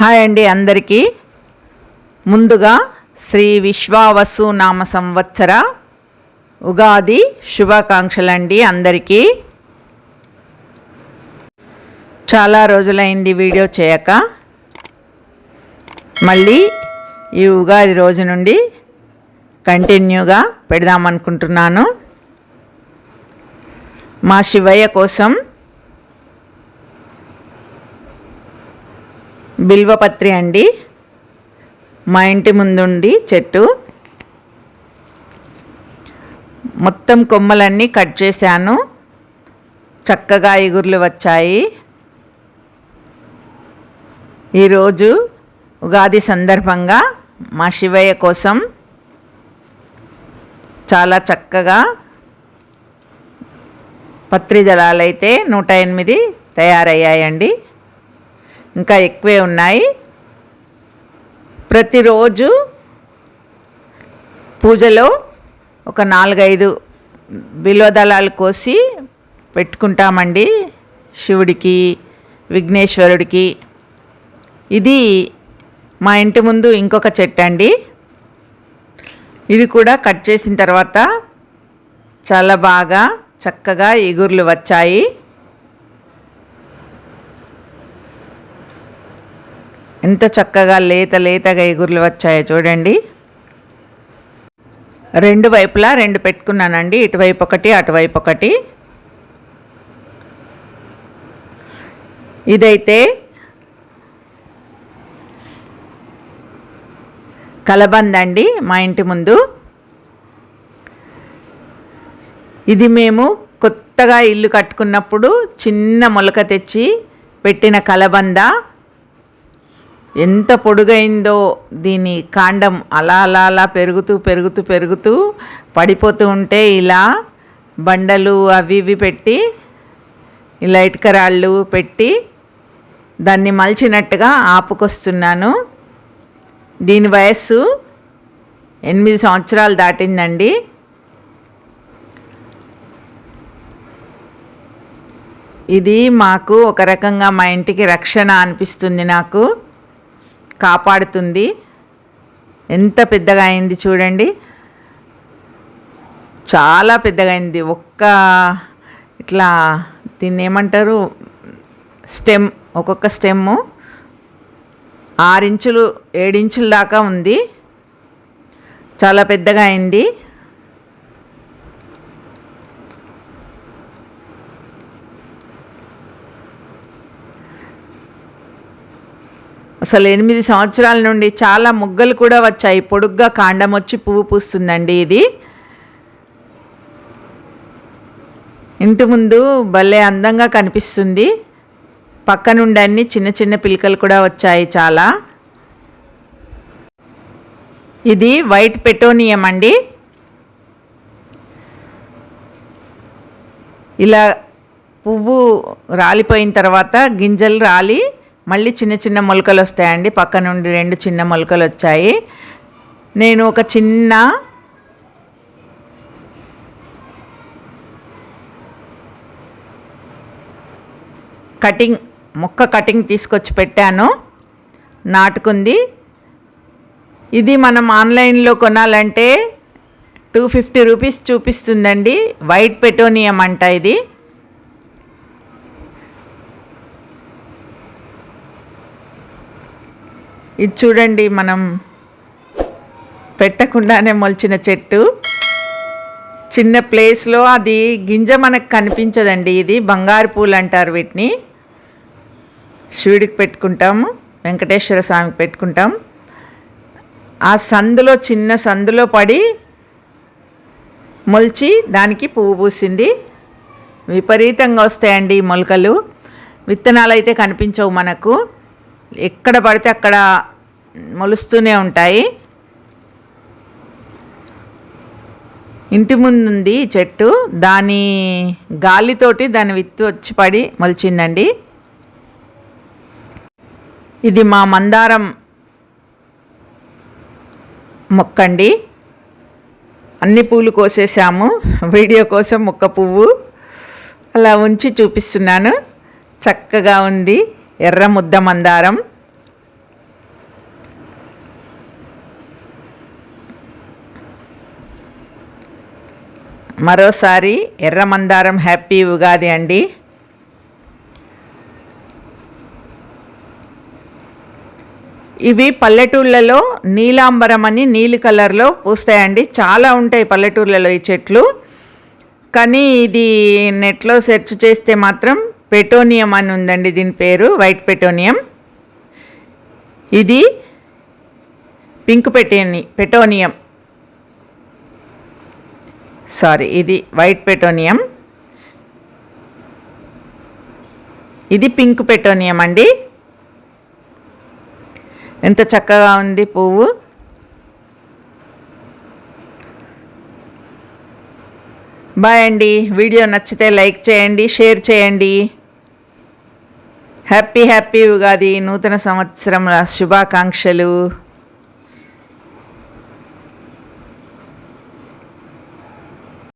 Hi అండి అందరికీ. ముందుగా శ్రీ విశ్వావసు నామ సంవత్సర ఉగాది శుభాకాంక్షలండి అందరికీ. చాలా రోజులైంది వీడియో చేయక. మళ్ళీ ఈ ఉగాది రోజు నుండి కంటిన్యూగా పెడదామనుకుంటున్నాను. మా శివయ్య కోసం బిల్వపత్రి అండి. మా ఇంటి ముందుండి చెట్టు. మొత్తం కొమ్మలన్నీ కట్ చేశాను. చక్కగా ఎగుర్లు వచ్చాయి. ఈరోజు ఉగాది సందర్భంగా మా శివయ్య కోసం చాలా చక్కగా పత్రి దళాలైతే నూట ఎనిమిది తయారయ్యాయండి. ఇంకా ఎక్కువే ఉన్నాయి. ప్రతిరోజు పూజలో ఒక నాలుగైదు బిల్వదళాలు కోసి పెట్టుకుంటామండి. శివుడికి విఘ్నేశ్వరుడికి. ఇది మా ఇంటి ముందు ఇంకొక చెట్టు అండి. ఇది కూడా కట్ చేసిన తర్వాత చాలా బాగా చక్కగా ఎగుర్లు వచ్చాయి. ఎంత చక్కగా లేత లేతగా ఎగురులు వచ్చాయో చూడండి. రెండు వైపులా రెండు పెట్టుకున్నానండి. ఇటువైపు ఒకటి అటువైపు ఒకటి. ఇదైతే కలబంద అండి మా ఇంటి ముందు. ఇది మేము కొత్తగా ఇల్లు కట్టుకున్నప్పుడు చిన్న మొలక తెచ్చి పెట్టిన కలబంద. ఎంత పొడుగైందో దీని కాండం అలా అలా అలా పెరుగుతూ పెరుగుతూ పెరుగుతూ పడిపోతూ ఉంటే ఇలా బండలు అవి ఇవి పెట్టి ఇలా ఇటుకరాళ్ళు పెట్టి దాన్ని మలిచినట్టుగా ఆపుకొస్తున్నాను. దీని వయస్సు ఎనిమిది సంవత్సరాలు దాటిందండి. ఇది మాకు ఒక రకంగా మా ఇంటికి రక్షణ అనిపిస్తుంది నాకు. కాపాడుతుంది. ఎంత పెద్దగా అయింది చూడండి. చాలా పెద్దగా అయింది. ఒక్క ఇట్లా దీన్ని ఏమంటారు? స్టెమ్ ఒక్కొక్క స్టెమ్ము ఆరించులు ఏడించుల దాకా ఉంది. చాలా పెద్దగా అయింది. అసలు ఎనిమిది సంవత్సరాల నుండి చాలా ముగ్గలు కూడా వచ్చాయి. పొడుగ్గా కాండం వచ్చి పువ్వు పూస్తుందండి ఇది. ఇంటి ముందు భలే అందంగా కనిపిస్తుంది. పక్క నుండి అన్ని చిన్న చిన్న పిలకలు కూడా వచ్చాయి చాలా. ఇది వైట్ పెటోనియం అండి. ఇలా పువ్వు రాలిపోయిన తర్వాత గింజలు రాలి మళ్ళీ చిన్న చిన్న మొలకలు వస్తాయండి. పక్క నుండి రెండు చిన్న మొలకలు వచ్చాయి. నేను ఒక చిన్న కటింగ్ మొక్క కటింగ్ తీసుకొచ్చి పెట్టాను. నాటుకుంది. ఇది మనం ఆన్లైన్లో కొనాలంటే టూ ఫిఫ్టీ రూపీస్ చూపిస్తుందండి. వైట్ పెటోనియం అంట ఇది. ఇది చూడండి మనం పెట్టకుండానే మొలిచిన చెట్టు. చిన్న ప్లేస్లో అది గింజ మనకు కనిపించదండి ఇది బంగారు పూలు అంటారు వీటిని. శివుడికి పెట్టుకుంటాము వెంకటేశ్వర స్వామికి పెట్టుకుంటాం. ఆ సందులో చిన్న సందులో పడి మొలిచి దానికి పువ్వు పూసింది. విపరీతంగా వస్తాయండి మొలకలు. విత్తనాలు అయితే కనిపించవు మనకు. ఎక్కడ పడితే అక్కడ మొలుస్తూనే ఉంటాయి. ఇంటి ముందుంది చెట్టు. దాని గాలితోటి దాని విత్తు వచ్చి పడి మొలిచిందండి. ఇది మా మందారం మొక్కండి. అన్ని పూలు కోసేసాము వీడియో కోసం మొక్క పువ్వు అలా ఉంచి చూపిస్తున్నాను. చక్కగా ఉంది. ఎర్ర ముద్ద మందారం. మరోసారి ఎర్ర మందారం హ్యాపీ ఉగాది అండి. ఇవి పల్లెటూళ్ళలో నీలాంబరం అని నీలి కలర్లో పూస్తాయండి. చాలా ఉంటాయి పల్లెటూర్లలో ఈ చెట్లు. కానీ ఇది నెట్లో సెర్చ్ చేస్తే మాత్రం పెటోనియం అని ఉందండి దీని పేరు వైట్ పెటోనియం. ఇది పింక్ పెటోని పెటోనియం. సారీ ఇది వైట్ పెటోనియం. ఇది పింక్ పెటోనియం అండి. ఎంత చక్కగా ఉంది పువ్వు. బాయ్ అండి వీడియో నచ్చితే లైక్ చేయండి షేర్ చేయండి. హ్యాపీ హ్యాపీ ఉగాది నూతన సంవత్సరం శుభాకాంక్షలు.